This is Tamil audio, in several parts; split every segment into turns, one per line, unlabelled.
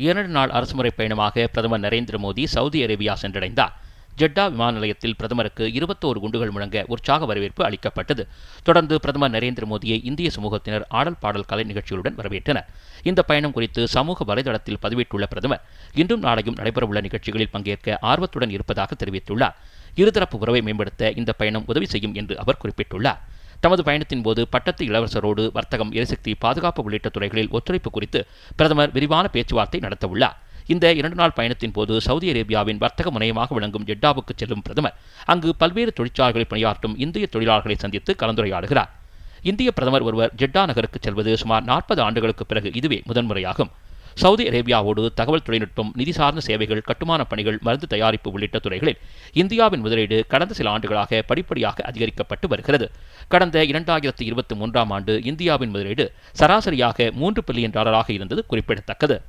இரண்டு நாள் அரசுமுறை பயணமாக பிரதமர் நரேந்திர மோடி சவுதி அரேபியா சென்றடைந்தார். ஜெட்டா விமான நிலையத்தில் பிரதமருக்கு இருபத்தோரு குண்டுகள் முழங்க உற்சாக வரவேற்பு அளிக்கப்பட்டது. தொடர்ந்து பிரதமர் நரேந்திர மோடியை இந்திய சமூகத்தினர் ஆடல் பாடல் கலை நிகழ்ச்சிகளுடன் வரவேற்றனர். இந்த பயணம் குறித்து சமூக வலைதளத்தில் பதிவிட்டுள்ள பிரதமர் இன்றும் நாளையும் நடைபெறவுள்ள நிகழ்ச்சிகளில் பங்கேற்க ஆர்வத்துடன் இருப்பதாக தெரிவித்துள்ளார். இருதரப்பு உறவை மேம்படுத்த இந்த பயணம் உதவி செய்யும் என்று அவர் குறிப்பிட்டுள்ளார். தமது பயணத்தின் போது பட்டத்து இளவரசரோடு வர்த்தகம் எரிசக்தி பாதுகாப்பு உள்ளிட்ட துறைகளில் ஒத்துழைப்பு குறித்து பிரதமர் விரிவான பேச்சுவார்த்தை நடத்தவுள்ளார். இந்த இரண்டு நாள் பயணத்தின் போது சவுதி அரேபியாவின் வர்த்தக முனையமாக விளங்கும் ஜெட்டாவுக்கு செல்லும் பிரதமர் அங்கு பல்வேறு தொழிற்சாலைகளில் பணியாற்றும் இந்திய தொழிலாளர்களை சந்தித்து கலந்துரையாடுகிறார். இந்திய பிரதமர் ஒருவர் ஜெட்டா நகருக்கு செல்வது சுமார் நாற்பது ஆண்டுகளுக்கு பிறகு இதுவே முதன்முறையாகும். சவுதி அரேபியாவோடு தகவல் தொழில்நுட்பம் நிதி சார்ந்த சேவைகள் கட்டுமான பணிகள் மருந்து தயாரிப்பு உள்ளிட்ட துறைகளில் இந்தியாவின் முதலீடு கடந்த சில ஆண்டுகளாக படிப்படியாக அதிகரிக்கப்பட்டு வருகிறது. கடந்த இரண்டாயிரத்தி இருபத்தி மூன்றாம் ஆண்டு இந்தியாவின் முதலீடு சராசரியாக மூன்று பில்லியன் டாலராக இருந்தது குறிப்பிடத்தக்கது.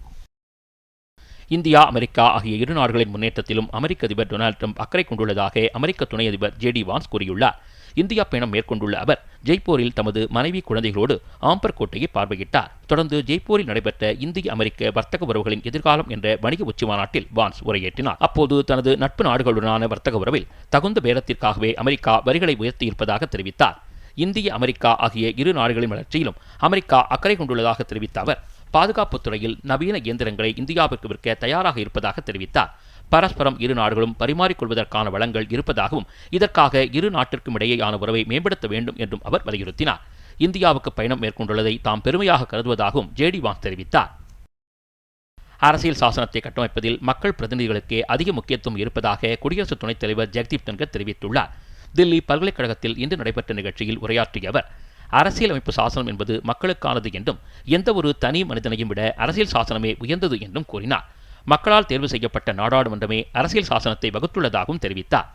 இந்தியா அமெரிக்கா ஆகிய இரு நாடுகளின் முன்னேற்றத்திலும் அமெரிக்க அதிபர் டொனால்டு ட்ரம்ப் அக்கறை கொண்டுள்ளதாக அமெரிக்க துணை அதிபர் ஜே டி வான்ஸ் கூறியுள்ளார். இந்தியா பயணம் மேற்கொண்டுள்ள அவர் ஜெய்ப்பூரில் தமது மனைவி குழந்தைகளோடு ஆம்பர் கோட்டையை பார்வையிட்டார். தொடர்ந்து ஜெய்ப்பூரில் நடைபெற்ற இந்திய அமெரிக்க வர்த்தக உறவுகளின் எதிர்காலம் என்ற வணிக உச்சி மாநாட்டில் வான்ஸ் உரையேற்றினார். அப்போது தனது நட்பு நாடுகளுடனான வர்த்தக உறவில் தகுந்த பேரத்திற்காகவே அமெரிக்கா வரிகளை உயர்த்தியிருப்பதாக தெரிவித்தார். இந்திய அமெரிக்கா ஆகிய இரு நாடுகளின் வளர்ச்சியிலும் அமெரிக்கா அக்கறை கொண்டுள்ளதாக தெரிவித்த அவர் பாதுகாப்புத் துறையில் நவீன இயந்திரங்களை இந்தியாவிற்கு விற்க தயாராக இருப்பதாக தெரிவித்தார். பரஸ்பரம் இரு நாடுகளும் பரிமாறிக்கொள்வதற்கான வளங்கள் இருப்பதாகவும் இதற்காக இரு நாட்டிற்கும் இடையேயான உறவை மேம்படுத்த வேண்டும் என்றும் அவர் வலியுறுத்தினார். இந்தியாவுக்கு பயணம் மேற்கொண்டுள்ளதை தாம் பெருமையாக கருதுவதாகவும் ஜேடி வாங் தெரிவித்தார். அரசியல் சாசனத்தை கட்டமைப்பதில் மக்கள் பிரதிநிதிகளுக்கே அதிக முக்கியத்துவம் இருப்பதாக குடியரசு துணைத் தலைவர் ஜெக்தீப் தன்கர் தெரிவித்துள்ளார். தில்லி பல்கலைக்கழகத்தில் இன்று நடைபெற்ற நிகழ்ச்சியில் உரையாற்றிய அவர் அரசியலமைப்பு சாசனம் என்பது மக்களுக்கானது என்றும் எந்த ஒரு தனி மனிதனையும் விட அரசியல் சாசனமே உயர்ந்தது என்றும் கூறினார். மக்களால் தேர்வு செய்யப்பட்ட நாடாளுமன்றமே அரசியல் சாசனத்தை வகுத்துள்ளதாகவும் தெரிவித்தார்.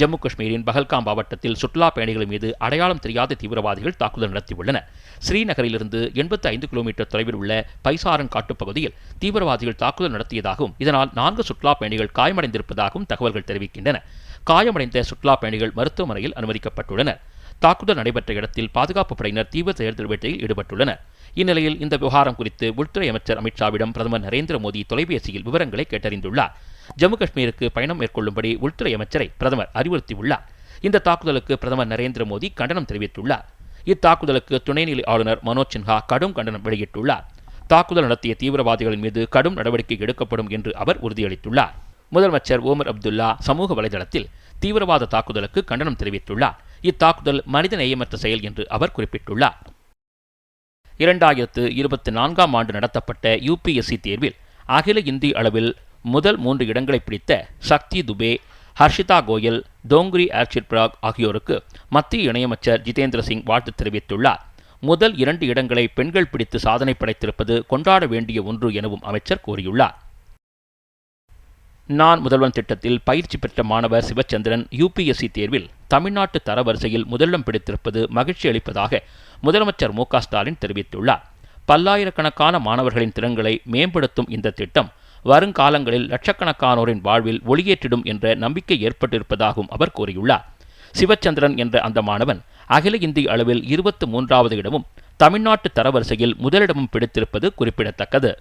ஜம்மு காஷ்மீரின் பஹல்காம் மாவட்டத்தில் சுற்றுலா பயணிகள் மீது அடையாளம் தெரியாத தீவிரவாதிகள் தாக்குதல் நடத்தியுள்ளனர். ஸ்ரீநகரிலிருந்து எண்பத்தி ஐந்து கிலோமீட்டர் தொலைவில் உள்ள பைசாரன் காட்டுப்பகுதியில் தீவிரவாதிகள் தாக்குதல் நடத்தியதாகவும் இதனால் நான்கு சுற்றுலா பயணிகள் காயமடைந்திருப்பதாகவும் தகவல்கள் தெரிவிக்கின்றன. காயமடைந்த சுற்றுலா பயணிகள் மருத்துவமனையில் அனுமதிக்கப்பட்டுள்ளனர். தாக்குதல் நடைபெற்ற இடத்தில் பாதுகாப்பு படையினர் தீவிர தேடுதல் வேட்டையில் ஈடுபட்டுள்ளனர். இந்நிலையில் இந்த விவகாரம் குறித்து உள்துறை அமைச்சர் அமித்ஷாவிடம் பிரதமர் நரேந்திர மோடி தொலைபேசியில் விவரங்களை கேட்டறிந்துள்ளார். ஜம்மு காஷ்மீருக்கு பயணம் மேற்கொள்ளும்படி உள்துறை அமைச்சரை பிரதமர் அறிவுறுத்தியுள்ளார். இந்த தாக்குதலுக்கு பிரதமர் நரேந்திர மோடி கண்டனம் தெரிவித்துள்ளார். இத்தாக்குதலுக்கு துணைநிலை ஆளுநர் மனோஜ் சின்ஹா கடும் கண்டனம் வெளியிட்டுள்ளார். தாக்குதல் நடத்திய தீவிரவாதிகளின் மீது கடும் நடவடிக்கை எடுக்கப்படும் என்று அவர் உறுதியளித்துள்ளார். முதலமைச்சர் ஓமர் அப்துல்லா சமூக வலைதளத்தில் தீவிரவாத தாக்குதலுக்கு கண்டனம் தெரிவித்துள்ளார். இத்தாக்குதல் மனித நேயமற்ற செயல் என்று அவர் குறிப்பிட்டுள்ளார். இரண்டாயிரத்து இருபத்தி நான்காம் ஆண்டு நடத்தப்பட்ட யுபிஎஸ்சி தேர்வில் அகில இந்திய அளவில் முதல் மூன்று இடங்களை பிடித்த சக்தி துபே ஹர்ஷிதா கோயல் தோங்ரி ஆர்ச்சிட் பிராக் ஆகியோருக்கு மத்திய இணையமைச்சர் ஜிதேந்திர சிங் வாழ்த்து தெரிவித்துள்ளார். முதல் இரண்டு இடங்களை பெண்கள் பிடித்து சாதனை படைத்திருப்பது கொண்டாட வேண்டிய ஒன்று எனவும் அமைச்சர் கூறியுள்ளார். நான் முதல்வன் திட்டத்தில் பயிற்சி பெற்ற மாணவர் சிவச்சந்திரன் யுபிஎஸ்சி தேர்வில் தமிழ்நாட்டு தரவரிசையில் முதலிடம் பிடித்திருப்பது மகிழ்ச்சி அளிப்பதாக முதலமைச்சர் மு ஸ்டாலின் தெரிவித்துள்ளார். பல்லாயிரக்கணக்கான மாணவர்களின் திறன்களை மேம்படுத்தும் இந்த திட்டம் வருங்காலங்களில் லட்சக்கணக்கானோரின் வாழ்வில் ஒளியேற்றிடும் என்ற நம்பிக்கை ஏற்பட்டிருப்பதாகவும் அவர் கூறியுள்ளார். சிவச்சந்திரன் என்ற அந்த மாணவன் அகில இந்திய அளவில் இருபத்தி மூன்றாவது இடமும் தமிழ்நாட்டு தரவரிசையில் முதலிடமும் பிடித்திருப்பது குறிப்பிடத்தக்கது.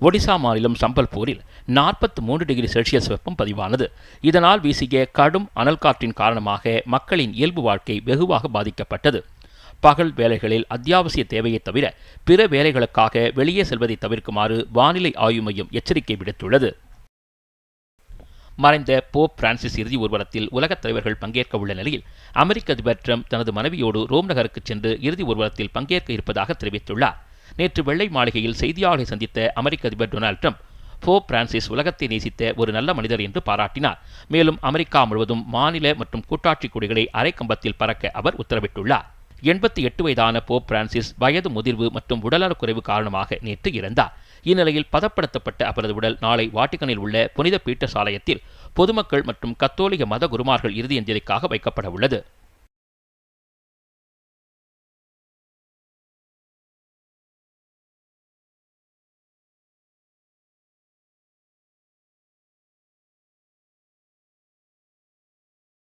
ஒடிசா மாநிலம் சம்பல்பூரில் நாற்பத்தி மூன்று டிகிரி செல்சியஸ் வெப்பம் பதிவானது. இதனால் வீசிய கடும் அனல் காற்றின் காரணமாக மக்களின் இயல்பு வாழ்க்கை வெகுவாக பாதிக்கப்பட்டது. பகல் வேலைகளில் அத்தியாவசிய தேவையை தவிர பிற வேலைகளுக்காக வெளியே செல்வதை தவிர்க்குமாறு வானிலை ஆய்வு மையம் எச்சரிக்கை விடுத்துள்ளது. மறைந்த போப் பிரான்சிஸ் இறுதி ஊர்வலத்தில் உலகத் தலைவர்கள் பங்கேற்க உள்ள நிலையில் அமெரிக்க அதிபர் ட்ரம்ப் தனது மனைவியோடு ரோம் நகருக்கு சென்று இறுதி ஊர்வலத்தில் பங்கேற்க இருப்பதாக தெரிவித்துள்ளார். நேற்று வெள்ளை மாளிகையில் செய்தியாளர்களை சந்தித்த அமெரிக்க அதிபர் டொனால்டு ட்ரம்ப் போப் பிரான்சிஸ் உலகத்தை நேசித்த ஒரு நல்ல மனிதர் என்று பாராட்டினார். மேலும் அமெரிக்கா முழுவதும் மாநில மற்றும் கூட்டாட்சி கொடிகளை அரைக்கம்பத்தில் பறக்க அவர் உத்தரவிட்டுள்ளார். எண்பத்தி எட்டு வயதான போப் பிரான்சிஸ் வயது முதிர்வு மற்றும் உடல்நலக்குறைவு காரணமாக நேற்று இறந்தார். இந்நிலையில் பதப்படுத்தப்பட்ட அவரது உடல் நாளை வாட்டிகனில் உள்ள புனித பீட்டர் சாலயத்தில் பொதுமக்கள் மற்றும் கத்தோலிக மத குருமார்கள் இறுதி அஞ்சலிக்காக வைக்கப்பட உள்ளது